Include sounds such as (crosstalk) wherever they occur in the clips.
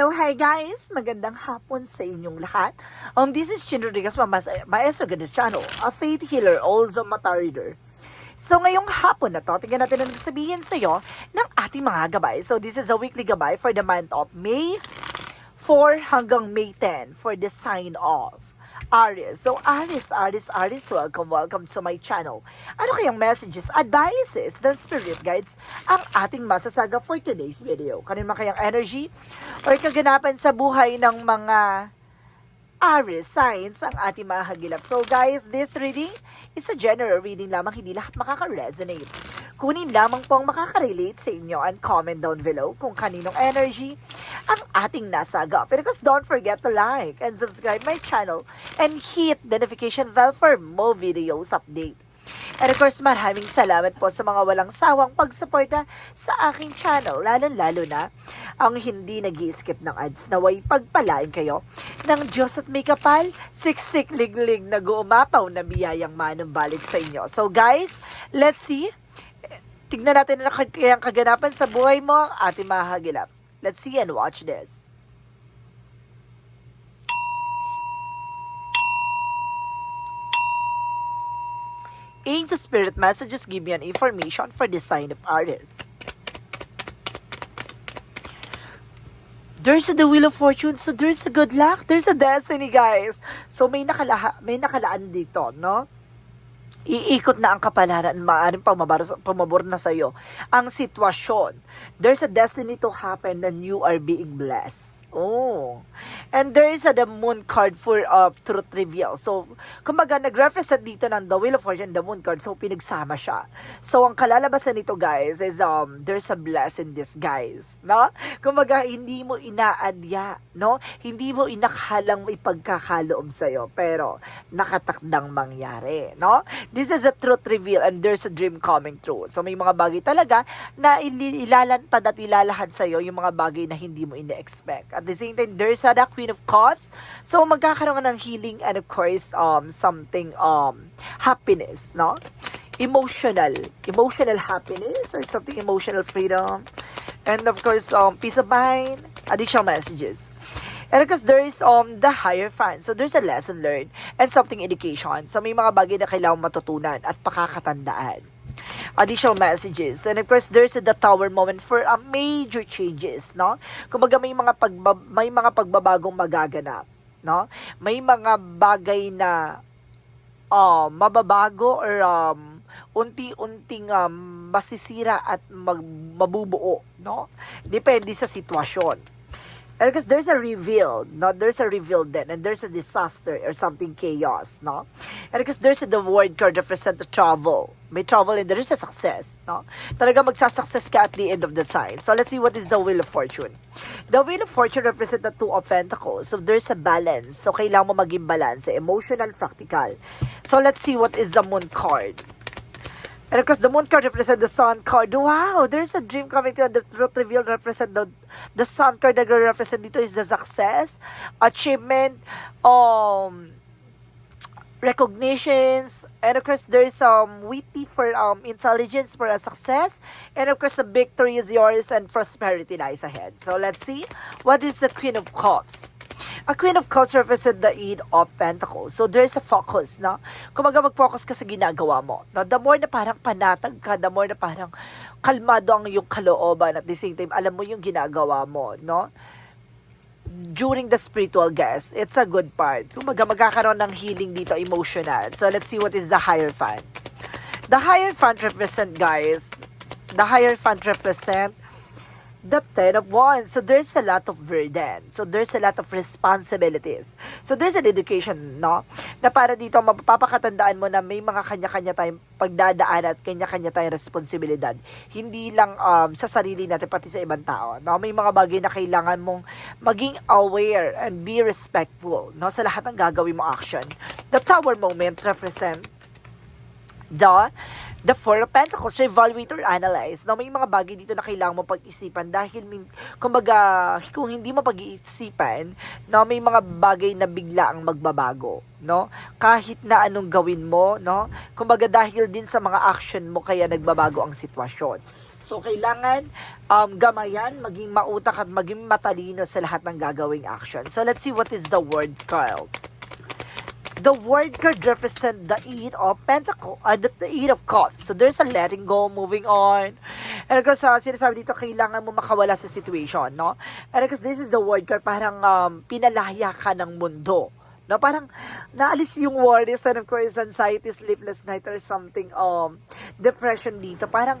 Hello, hi guys! Magandang hapon sa inyong lahat. Um, this is Chin Rodriguez, Mamas, Maestro Gadis Channel, a faith healer, also mata reader. So ngayong hapon na to, tingnan natin ang sabihin sa iyo ng ating mga gabay. So this is a weekly gabay for the month of May 4 hanggang May 10 for the sign of Aries. So Aries, Aries, Aries, welcome, welcome to my channel. Ano kayang messages, advices, the spirit guides ang ating masasaga for today's video? Kanin man kayang energy or kaganapan sa buhay ng mga Aries signs ang ating mga hagilap. So guys, this reading is a general reading lamang, hindi lahat makaka-resonate. Kunin lamang po ang makaka-relate sa inyo and comment down below kung kaninong energy ang ating nasaga. Pero because don't forget to like and subscribe my channel and hit the notification bell for more videos update. And of course, maraming salamat po sa mga walang sawang pagsuporta sa aking channel, lalo-lalo na ang hindi nag skip ng ads. Naway pagpalain kayo ng Diyos at may kapal, siksik liglig na guumapaw na biyayang manumbalik sa inyo. So guys, let's see. Tignan natin na kayang kaganapan sa buhay mo ating mga hagilap. Let's see and watch this. Angel Spirit messages give me an information for the sign of Aries. There's a the wheel of fortune, so there's a good luck, there's a destiny, guys. So may nakalaha, may nakalaan dito, no? Iikot na ang kapalaran, maaaring pumabor, pumabor na sa'yo ang sitwasyon. There's a destiny to happen and you are being blessed. Oh. And there is a the moon card for uh, truth reveal. So, kumbaga, nag-represent dito ng the wheel of fortune, the moon card. So, pinagsama siya. So, ang kalalabasan nito, guys, is um, there's a blessing this, guys. No? Kumbaga, hindi mo inaadya, no? Hindi mo inakalang may pagkakaloob sa'yo, pero nakatakdang mangyari, no? This is a truth reveal and there's a dream coming true. So, may mga bagay talaga na ilalantad at ilalahad sa'yo yung mga bagay na hindi mo ine-expect. At the same time, there's a the Queen of Cups. So, magkakaroon ka ng healing and of course, um, something, um, happiness, no? Emotional, emotional happiness or something emotional freedom. And of course, um, peace of mind, additional messages. And because there is um the higher fan. So there's a lesson learned and something education. So may mga bagay na kailangang matutunan at pakakatandaan. Additional messages. And of course, there's the tower moment for a major changes, no? Kumbaga may mga pagba, may mga pagbabagong magaganap, no? May mga bagay na um, mababago or um, unti-unting um, masisira at mag, mabubuo, no? Depende sa sitwasyon. And because there's a reveal, no? There's a reveal then, and there's a disaster or something chaos, no? And because there's a, the word card represent the travel. May travel and there is a success, no? Talaga magsasuccess ka at the end of the sign. So let's see what is the wheel of fortune. The wheel of fortune represent the two of pentacles. So there's a balance. So kailangan mo maging balance, emotional, practical. So let's see what is the moon card. And of course, the moon card represent the sun card. Wow, there's a dream coming to the truth reveal represent the the sun card na represent dito is the success, achievement, um, recognitions, and of course, there's some um, witty for um intelligence for a success, and of course, the victory is yours and prosperity lies ahead. So let's see what is the Queen of Cups. A Queen of Cups represent the Eight of Pentacles. So, there's a focus, no? Kumaga mag-focus ka sa ginagawa mo. No? The more na parang panatag ka, the more na parang kalmado ang iyong kalooban at the same time, alam mo yung ginagawa mo, no? During the spiritual guest, it's a good part. Kumaga magkakaroon ng healing dito, emotional. So, let's see what is the higher fan. The higher fan represent, guys, the higher fan represent the Ten of Wands. So there's a lot of burden. So there's a lot of responsibilities. So there's an education, no? Na para dito mapapakatandaan mo na may mga kanya-kanya tayong pagdadaan at kanya-kanya tayong responsibilidad. Hindi lang um, sa sarili natin, pati sa ibang tao. No? May mga bagay na kailangan mong maging aware and be respectful no? sa lahat ng gagawin mo action. The Tower Moment represent the The Four of Pentacles, evaluate or analyze. No, may mga bagay dito na kailangan mo pag-isipan dahil kumbaga, kung hindi mo pag-iisipan, no, may mga bagay na bigla ang magbabago, no? Kahit na anong gawin mo, no? Kumbaga dahil din sa mga action mo kaya nagbabago ang sitwasyon. So, kailangan um, gamayan, maging mautak at maging matalino sa lahat ng gagawing action. So, let's see what is the word card. The word card represent the eight of pentacle, uh, the, the eight of cups. So, there's a letting go, moving on. And because uh, sinasabi dito, kailangan mo makawala sa situation, no? And because this is the word card, parang um, pinalaya ka ng mundo. No, parang naalis yung worries and of course anxiety, sleepless night or something um depression dito. Parang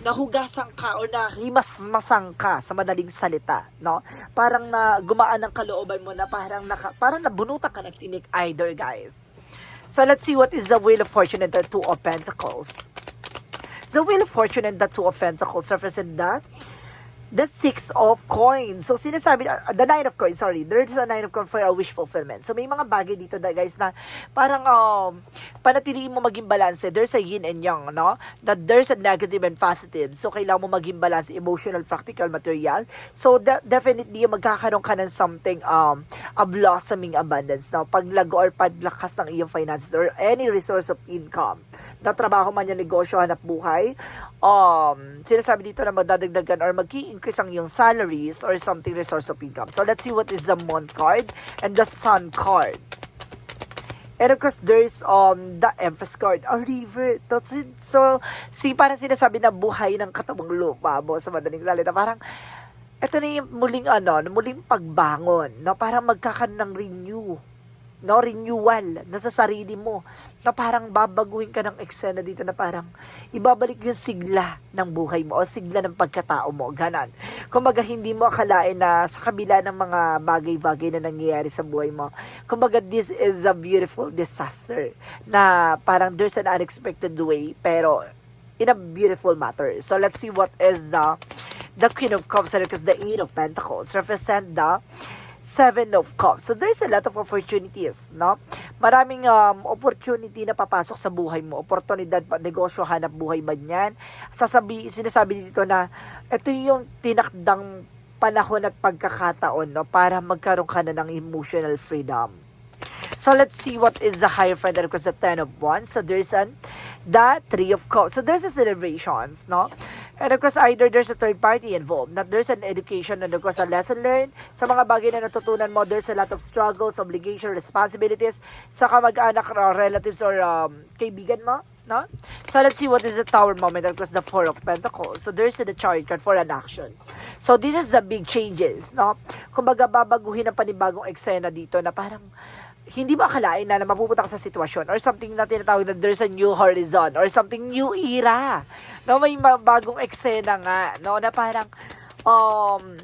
nahugasan ka o nahimasmasan ka sa madaling salita, no? Parang na gumaan ang kalooban mo na parang naka, parang nabunutan ka ng tinik either, guys. So let's see what is the wheel of fortune and the two of pentacles. The wheel of fortune and the two of pentacles represent the the six of coins. So, sinasabi, uh, the nine of coins, sorry. There's a nine of coins for a wish fulfillment. So, may mga bagay dito na guys na parang um, panatiliin mo maging balance. There's a yin and yang, no? That there's a negative and positive. So, kailangan mo maging balance, emotional, practical, material. So, de- definitely, magkakaroon ka ng something, um, a blossoming abundance, no? Paglago or paglakas ng iyong finances or any resource of income na trabaho man yung negosyo, hanap buhay, um, sinasabi dito na magdadagdagan or mag-increase ang yung salaries or something resource of income. So, let's see what is the moon card and the sun card. And of course, there's um, the Empress card, a river. That's it. So, si parang sinasabi na buhay ng katawang lupa mo sa madaling salita. Parang, ito na yung muling ano, muling pagbangon, na parang magkakaroon ng renew no renewal na sa sarili mo na parang babaguhin ka ng eksena dito na parang ibabalik yung sigla ng buhay mo o sigla ng pagkatao mo ganan kumbaga hindi mo akalain na sa kabila ng mga bagay-bagay na nangyayari sa buhay mo kumbaga this is a beautiful disaster na parang there's an unexpected way pero in a beautiful matter. So let's see what is the the Queen of Cups because the Eight of Pentacles represent the Seven of Cups. So there's a lot of opportunities, no? Maraming um, opportunity na papasok sa buhay mo. Oportunidad, negosyo, hanap buhay ba niyan? Sasabi, sinasabi dito na ito yung tinakdang panahon at pagkakataon, no? Para magkaroon ka na ng emotional freedom. So let's see what is the higher friend because the Ten of Wands. So there's an the Three of Cups. So there's a celebrations, no? And of course, either there's a third party involved, that there's an education and of course a lesson learned. Sa mga bagay na natutunan mo, there's a lot of struggles, obligation, responsibilities sa kamag-anak, or relatives, or um, kaibigan mo. No? So let's see what is the tower moment of course the four of pentacles. So there's the chariot card for an action. So this is the big changes, no? Kumbaga babaguhin ang panibagong eksena dito na parang hindi mo akalain na, na mapupunta ka sa sitwasyon or something na tinatawag na there's a new horizon or something new era. No, may ma- bagong eksena nga, no, na parang um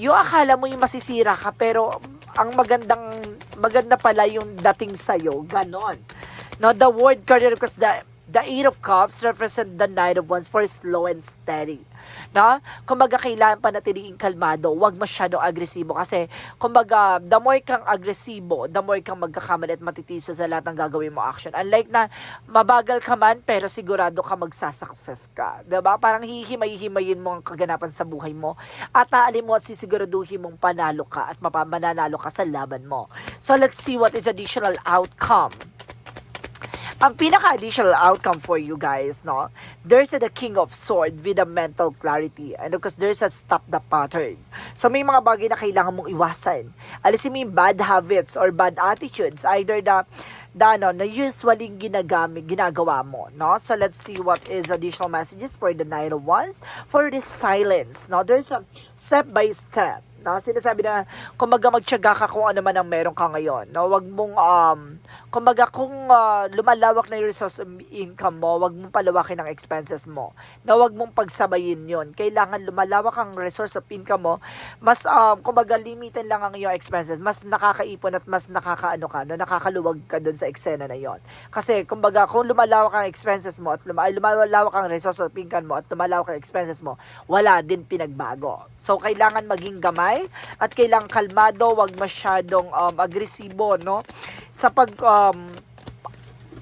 yung akala mo yung masisira ka pero ang magandang maganda pala yung dating sa'yo, ganon. No, the word card because the the eight of cups represent the nine of wands for slow and steady. No? Kumbaga, kailangan panatiliing kalmado. Huwag masyadong agresibo. Kasi, kumbaga, the more kang agresibo, the more kang magkakamali at matitiso sa lahat ng gagawin mo action. Unlike na, mabagal ka man, pero sigurado ka magsasucess ka. ba Parang hihimay-himayin mo ang kaganapan sa buhay mo. At aalin mo at sisiguraduhin mong panalo ka at mapamananalo ka sa laban mo. So, let's see what is additional outcome ang pinaka-additional outcome for you guys, no? There's a the King of Sword with a mental clarity. And of course, there's a stop the pattern. So, may mga bagay na kailangan mong iwasan. Alisin mo yung bad habits or bad attitudes. Either the the ano, na usually ginagamit, ginagawa mo, no? So, let's see what is additional messages for the Nine of Wands. For this silence, no? There's a step by step No, sinasabi na, kumbaga magtiyaga ka kung ano man ang meron ka ngayon. No, wag mong, um, kumbaga kung uh, lumalawak na yung resource income mo, wag mong palawakin ang expenses mo. No, wag mong pagsabayin yon Kailangan lumalawak ang resource of income mo, mas, um, kumbaga limitin lang ang iyong expenses. Mas nakakaipon at mas nakakaano ka, no, nakakaluwag ka dun sa eksena na yon Kasi, kumbaga, kung lumalawak ang expenses mo at luma- lumalawak ang resource of income mo at lumalawak ang expenses mo, wala din pinagbago. So, kailangan maging gamay at kailangan kalmado, wag masyadong um, agresibo, no? Sa pag um,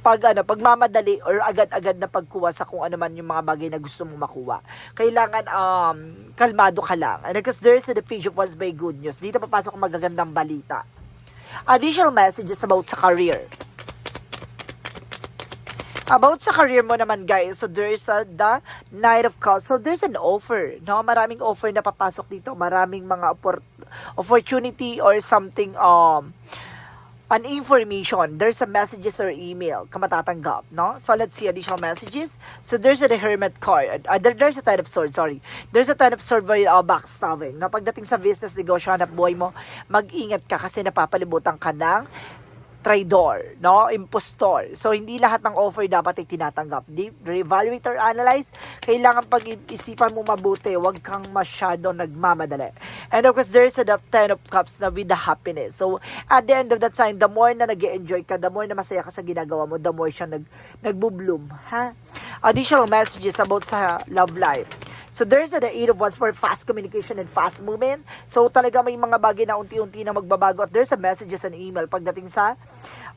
pag ano, pagmamadali or agad-agad na pagkuha sa kung ano man yung mga bagay na gusto mong makuha. Kailangan um, kalmado ka lang. And because there's the page of what's by good news. Dito papasok ang magagandang balita. Additional messages about sa career. About sa career mo naman guys, so there's a, the Knight of Cups. So there's an offer, no? Maraming offer na papasok dito, maraming mga oppor- opportunity or something um an information. There's a messages or email ka matatanggap, no? So let's see additional messages. So there's a the Hermit card. Uh, there, there's a Ten of Swords, sorry. There's a Ten of Swords by uh, backstabbing. No? Pagdating sa business, negosyo, hanap buhay mo, mag-ingat ka kasi napapalibutan ka ng traidor, no? Impostor. So, hindi lahat ng offer dapat ay tinatanggap. Di, re-evaluate or analyze. Kailangan pag-isipan mo mabuti. Huwag kang masyado nagmamadali. And of course, there's a the Ten of Cups na with the happiness. So, at the end of the time, the more na nag enjoy ka, the more na masaya ka sa ginagawa mo, the more siya nag, nagbo-bloom. Ha? Additional messages about sa love life. So there's the eight of wands for fast communication and fast movement. So talaga may mga bagay na unti-unti na magbabago at there's a messages and email pagdating sa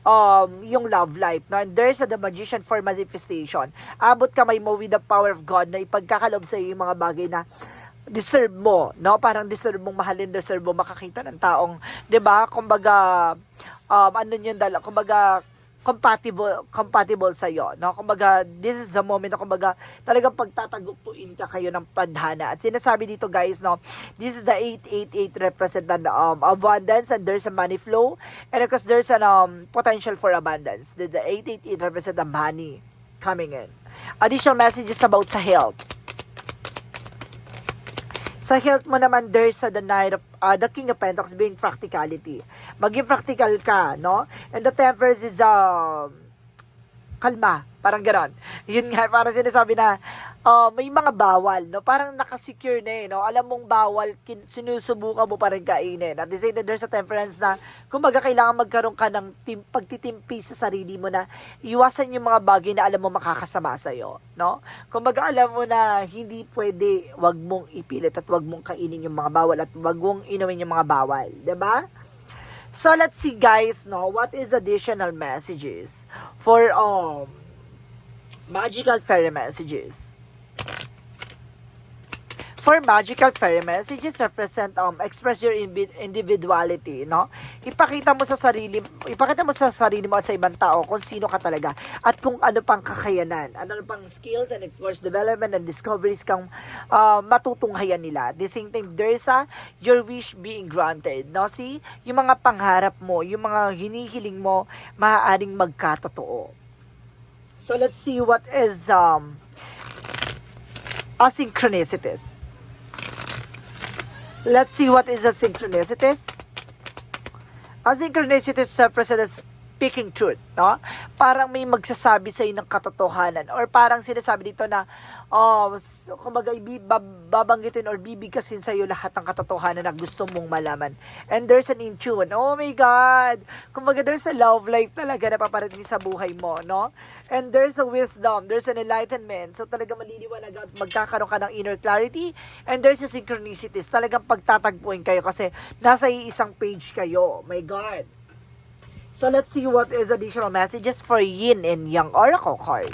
um, yung love life. No? And there's a the magician for manifestation. Abot kamay mo with the power of God na ipagkakalob sa iyo yung mga bagay na deserve mo, no? Parang deserve mong mahalin, deserve mo makakita ng taong, 'di ba? Kumbaga um ano yun dala, kumbaga compatible compatible sa iyo no? Kumbaga this is the moment na kumbaga talagang pagtatagupuin ka kayo ng padhana. At sinasabi dito guys no? This is the 888 represent um, abundance and there's a money flow. And of course there's an um, potential for abundance. The, the 888 represent the money coming in. Additional messages about sa health. Sa health mo naman, there's uh, the Knight of, uh, the King of Pentacles being practicality. Maging practical ka, no? And the Temperance is, um, kalma. Parang ganon. (laughs) Yun nga, parang sinasabi na, uh, may mga bawal, no? Parang nakasecure na eh, no? Alam mong bawal, kin- sinusubukan mo pa rin kainin. At the same time, there's a temperance na, kumbaga, kailangan magkaroon ka ng tim- pagtitimpi sa sarili mo na iwasan yung mga bagay na alam mo makakasama sa'yo, no? Kumbaga, alam mo na hindi pwede, wag mong ipilit at wag mong kainin yung mga bawal at wag mong inumin yung mga bawal, 'di ba? So let's see guys, no, what is additional messages for um magical fairy messages. For magical fairy messages represent um express your individuality, no? Ipakita mo sa sarili, ipakita mo sa sarili mo at sa ibang tao kung sino ka talaga at kung ano pang kakayanan, ano pang skills and of course development and discoveries kang uh, matutunghayan nila. The same time, there's a your wish being granted, no? See, yung mga pangarap mo, yung mga hinihiling mo, maaaring magkatotoo. So let's see what is um asynchronicities. Let's see what is a synchronicities. Asynchronicities represent as speaking truth, no? Parang may magsasabi sa ng katotohanan or parang sinasabi dito na oh, kumbaga babanggitin or bibigkasin sa iyo lahat ng katotohanan na gusto mong malaman. And there's an in tune. Oh my God! Kumbaga there's a love life talaga na paparating sa buhay mo, no? And there's a wisdom, there's an enlightenment. So talaga maliliwanag at magkakaroon ka ng inner clarity. And there's a synchronicities. Talagang pagtatagpuin kayo kasi nasa isang page kayo. My God! So let's see what is additional messages for Yin and Yang Oracle card.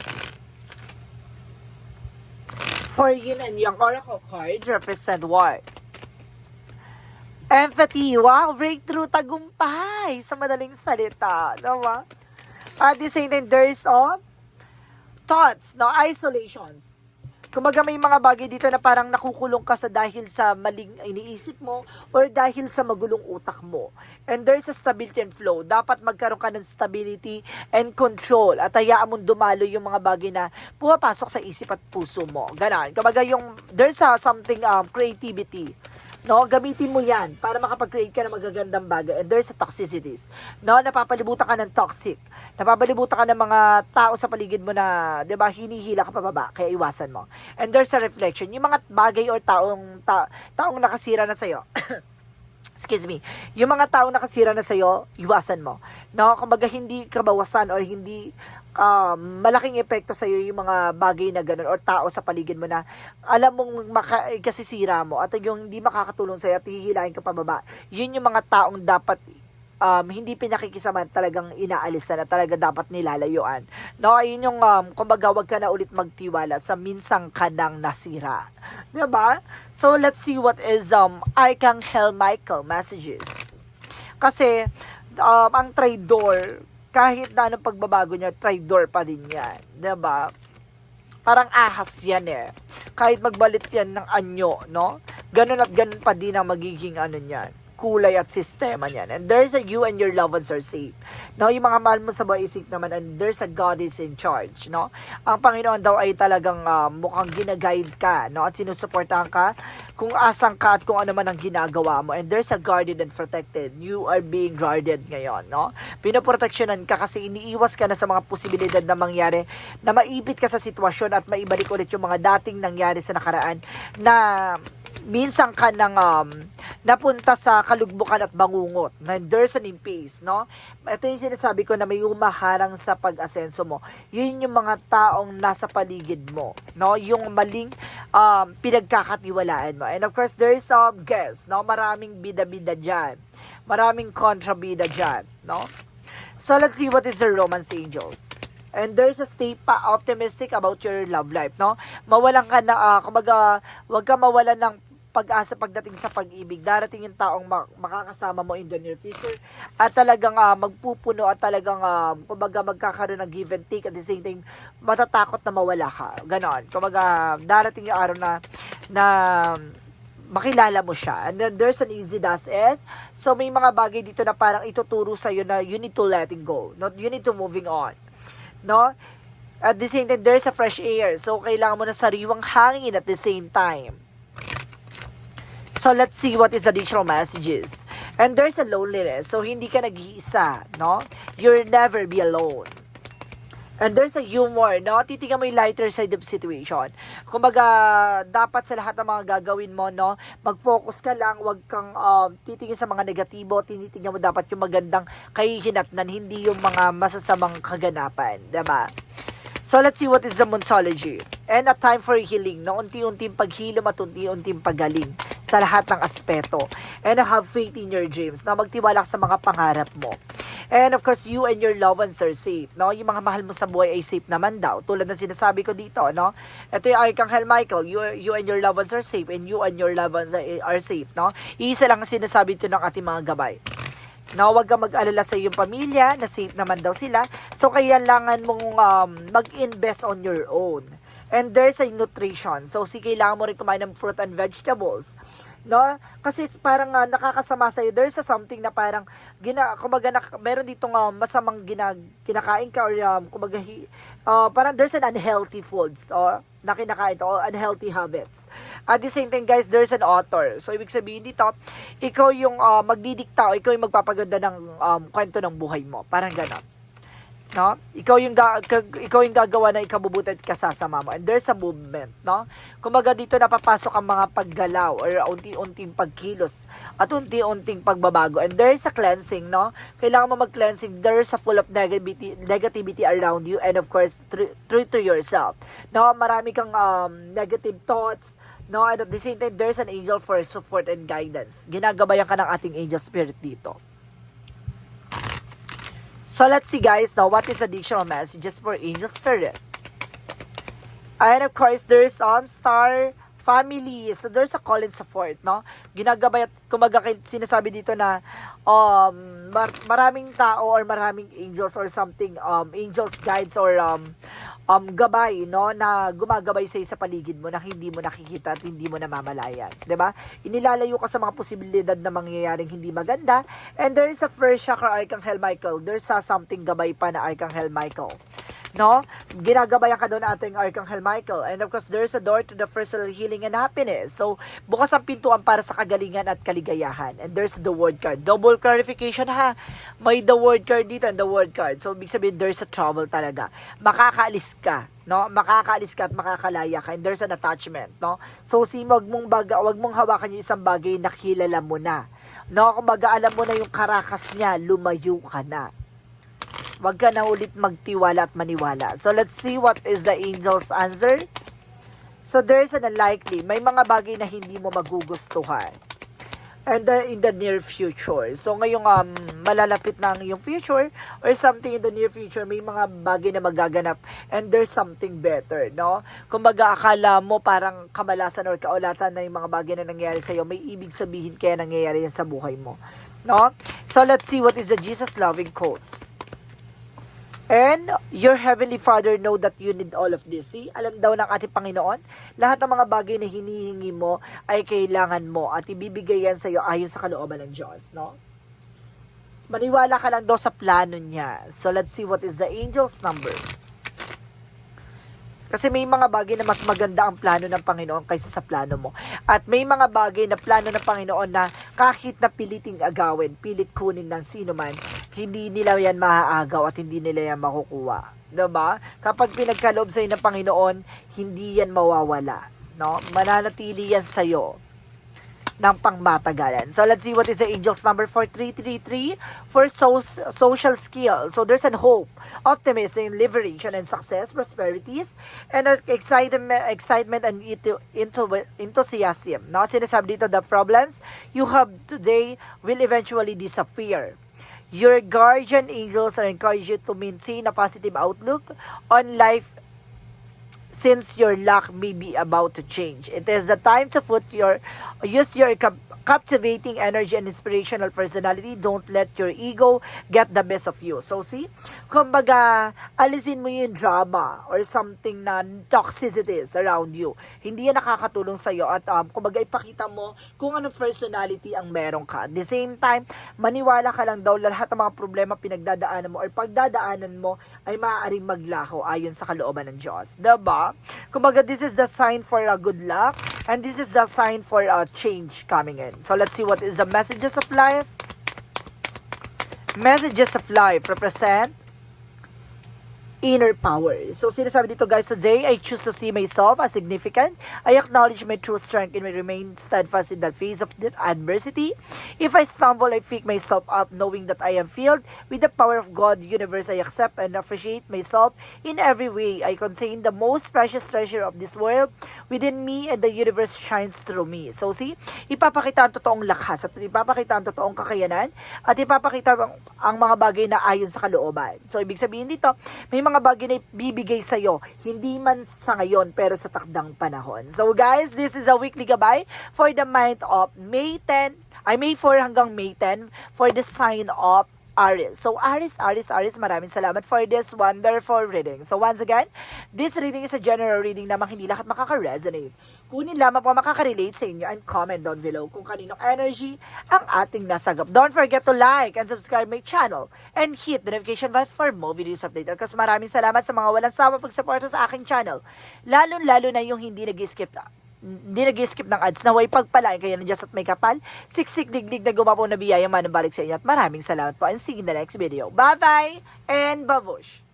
For Yin and Yang Oracle card represent what? Empathy. Wow, breakthrough tagumpay sa madaling salita. Diba? At the same time, there's oh, thoughts, no? Isolations. Kumbaga may mga bagay dito na parang nakukulong ka sa dahil sa maling iniisip mo or dahil sa magulong utak mo. And there's a stability and flow. Dapat magkaroon ka ng stability and control at hayaan mong dumalo yung mga bagay na pumapasok sa isip at puso mo. Ganon. Kumbaga yung there's a something um, creativity. No, gamitin mo 'yan para makapag-create ka ng magagandang bagay. And there's a toxicities. No, napapalibutan ka ng toxic. Napapalibutan ka ng mga tao sa paligid mo na, 'di ba, hinihila ka pababa, kaya iwasan mo. And there's a reflection. Yung mga bagay or taong ta, taong nakasira na sa iyo. (coughs) excuse me, yung mga taong nakasira na sa'yo, iwasan mo. No? Kumbaga, hindi kabawasan or hindi um, malaking epekto sa'yo yung mga bagay na ganun or tao sa paligid mo na alam mong maka, kasisira mo at yung hindi makakatulong sa'yo at hihilahin ka pababa. Yun yung mga taong dapat um, hindi pinakikisaman talagang inaalis na talaga dapat nilalayuan. No, ayun yung um, kumbaga wag ka na ulit magtiwala sa minsang ka nang nasira. 'Di ba? So let's see what is um Archangel Michael messages. Kasi um, ang traidor kahit na anong pagbabago niya, traitor pa din yan. ba? Parang ahas yan eh. Kahit magbalit yan ng anyo, no? Ganun at ganun pa din ang magiging ano niyan kulay at sistema niyan. And there's a you and your loved ones are safe. No, yung mga mahal mo sa buhay isip naman and there's a God is in charge, no? Ang Panginoon daw ay talagang ah, mukhang ginaguide ka, no? At sinusuportahan ka kung asang ka at kung ano man ang ginagawa mo. And there's a guarded and protected. You are being guarded ngayon, no? Pinoproteksyonan ka kasi iniiwas ka na sa mga posibilidad na mangyari na maipit ka sa sitwasyon at maibalik ulit yung mga dating nangyari sa nakaraan na minsan ka nang um, napunta sa kalugbukan at bangungot na there's an impasse, no? Ito yung sinasabi ko na may umaharang sa pag-asenso mo. Yun yung mga taong nasa paligid mo, no? Yung maling um, pinagkakatiwalaan mo. And of course, there's some guests, no? Maraming bida-bida dyan. Maraming kontrabida dyan, no? So, let's see what is the romance angels. And there's a stay pa optimistic about your love life, no? Mawalan ka na, ah, kumbaga, wag ka mawalan ng pag-asa pagdating sa pag-ibig. Darating yung taong mak- makakasama mo in the near future at talagang ah, magpupuno at talagang ah, kumbaga magkakaroon ng give and take at the same time matatakot na mawala ka. Ganon. Kumbaga darating yung araw na na makilala mo siya. And then there's an easy does it. So may mga bagay dito na parang ituturo sa na you need to letting go. Not you need to moving on. No? At the same time, there's a fresh air. So, kailangan mo na sariwang hangin at the same time. So, let's see what is additional messages. And there's a loneliness. So, hindi ka nag-iisa, no? You'll never be alone. And there's a humor, no? Titingnan mo yung lighter side of situation. Kumbaga, dapat sa lahat ng mga gagawin mo, no? Mag-focus ka lang, wag kang um, titingin sa mga negatibo, tinitingnan mo dapat yung magandang kahihinatnan, hindi yung mga masasamang kaganapan, 'di ba? So let's see what is the Monsology. And a time for healing, no? Unti-unting paghilom at unti-unting pagaling sa lahat ng aspeto. And have faith in your dreams, na magtiwala sa mga pangarap mo. And of course, you and your loved ones are safe, no? Yung mga mahal mo sa buhay ay safe naman daw. Tulad ng sinasabi ko dito, no? Ito yung Archangel Michael, you, you and your loved ones are safe, and you and your loved ones are, safe, no? Iisa lang ang sinasabi ito ng ating mga gabay. No, wag kang mag-alala sa iyong pamilya, na safe naman daw sila. So, kailangan mong um, mag-invest on your own. And there's a nutrition. So, si kailangan mo rin kumain ng fruit and vegetables. No? Kasi parang uh, nakakasama sa iyo. There's a something na parang gina, kumbaga na, meron ditong uh, masamang gina, kinakain ka or um, kumbaga uh, parang there's an unhealthy foods or na kinakain to, unhealthy habits. At the same time, guys, there's an author. So, ibig sabihin dito, ikaw yung uh, magdidikta o ikaw yung magpapaganda ng um, kwento ng buhay mo. Parang ganon. No? Ikaw yung ga- ikaw yung gagawa ng ikabubuti at kasasama mo. And there's a movement, no? Kumaga dito napapasok ang mga paggalaw or unti-unting pagkilos at unti-unting pagbabago. And there's a cleansing, no? Kailangan mo mag-cleansing. There's a full of negativity, negativity around you and of course, true, true to yourself. No? Marami kang um, negative thoughts, No, and at the same time, there's an angel for support and guidance. Ginagabayan ka ng ating angel spirit dito. So let's see guys now what is additional messages for angel spirit. And of course there's um star family. So there's a call and support, no? Ginagabay at kumaga sinasabi dito na um mar- maraming tao or maraming angels or something um angels guides or um um gabay no na gumagabay sa sa paligid mo na hindi mo nakikita at hindi mo namamalayan, 'di ba? Inilalayo ka sa mga posibilidad na mangyayaring hindi maganda and there is a first chakra Archangel Michael. There's a something gabay pa na Archangel Michael. No? Ginagabayan ka doon ating Archangel Michael. And of course, there's a door to the personal healing and happiness. So, bukas ang pintuan para sa kagalingan at kaligayahan. And there's the word card. Double clarification ha. May the word card dito and the word card. So, ibig sabihin, there's a trouble talaga. Makakaalis ka no makakaalis ka at makakalaya ka and there's an attachment no so si wag mong baga wag mong hawakan yung isang bagay na kilala mo na no kumbaga alam mo na yung karakas niya lumayo ka na Huwag ka na ulit magtiwala at maniwala. So, let's see what is the angel's answer. So, there's an unlikely. May mga bagay na hindi mo magugustuhan. And uh, in the near future. So, ngayong um, malalapit na ang iyong future or something in the near future, may mga bagay na magaganap and there's something better, no? Kung baga akala mo parang kamalasan or kaulatan na yung mga bagay na nangyayari sa'yo, may ibig sabihin kaya nangyayari yan sa buhay mo. No? So, let's see what is the Jesus loving quotes. And your Heavenly Father know that you need all of this. See? Alam daw ng ating Panginoon, lahat ng mga bagay na hinihingi mo ay kailangan mo at ibibigay yan sa iyo ayon sa kalooban ng Diyos. No? Maniwala ka lang daw sa plano niya. So let's see what is the angel's number. Kasi may mga bagay na mas maganda ang plano ng Panginoon kaysa sa plano mo. At may mga bagay na plano ng Panginoon na kahit na piliting agawin, pilit kunin ng sino man, hindi nila yan maaagaw at hindi nila yan makukuha. 'Di ba? Kapag pinagkaloob sa'yo ng Panginoon, hindi yan mawawala. No? Mananatili yan sa'yo ng pangmatagalan. So let's see what is the angel's number for 333 for so- social skill. So there's an hope, optimism, liberation and success, prosperities, and excitement, excitement and into, into, enthusiasm. Now, sinasabi dito, the problems you have today will eventually disappear. Your guardian angels are encourage you to maintain a positive outlook on life since your luck may be about to change. It is the time to put your use your captivating energy and inspirational personality. Don't let your ego get the best of you. So see, kumbaga, alisin mo yung drama or something na toxicities around you. Hindi yan nakakatulong sa iyo at um, kumbaga ipakita mo kung anong personality ang meron ka. At the same time, maniwala ka lang daw lahat ng mga problema pinagdadaanan mo or pagdadaanan mo ay maaaring maglako ayon sa kalooban ng Diyos. Diba? Kumbaga, this is the sign for a good luck and this is the sign for a change coming in. So let's see what is the messages of life. Messages of life represent inner power. So, sinasabi dito guys, today I choose to see myself as significant. I acknowledge my true strength and I remain steadfast in the face of the adversity. If I stumble, I pick myself up knowing that I am filled with the power of God, universe. I accept and appreciate myself in every way. I contain the most precious treasure of this world within me and the universe shines through me. So, see, ipapakita ang totoong lakas at ipapakita ang totoong kakayanan at ipapakita ang, ang mga bagay na ayon sa kalooban. So, ibig sabihin dito, may mga bagay na bibigay sa'yo, hindi man sa ngayon, pero sa takdang panahon. So, guys, this is a weekly gabay for the month of May 10, ay May 4 hanggang May 10 for the sign of Aries. So, Aries, Aries, Aries, maraming salamat for this wonderful reading. So, once again, this reading is a general reading namang hindi lahat makaka-resonate. Kunin lamang po makaka-relate sa inyo and comment down below kung kaninong energy ang ating nasagap. Don't forget to like and subscribe my channel and hit the notification bell for more videos updated. Kasi maraming salamat sa mga walang sawa pagsuporta sa aking channel. Lalo-lalo na yung hindi nag-skip hindi nag-skip ng ads na way pagpalain kayo ng Diyos at may kapal. Siksik digdig na gumapo na biyaya manubalik sa inyo at maraming salamat po and see you in the next video. Bye-bye and babush!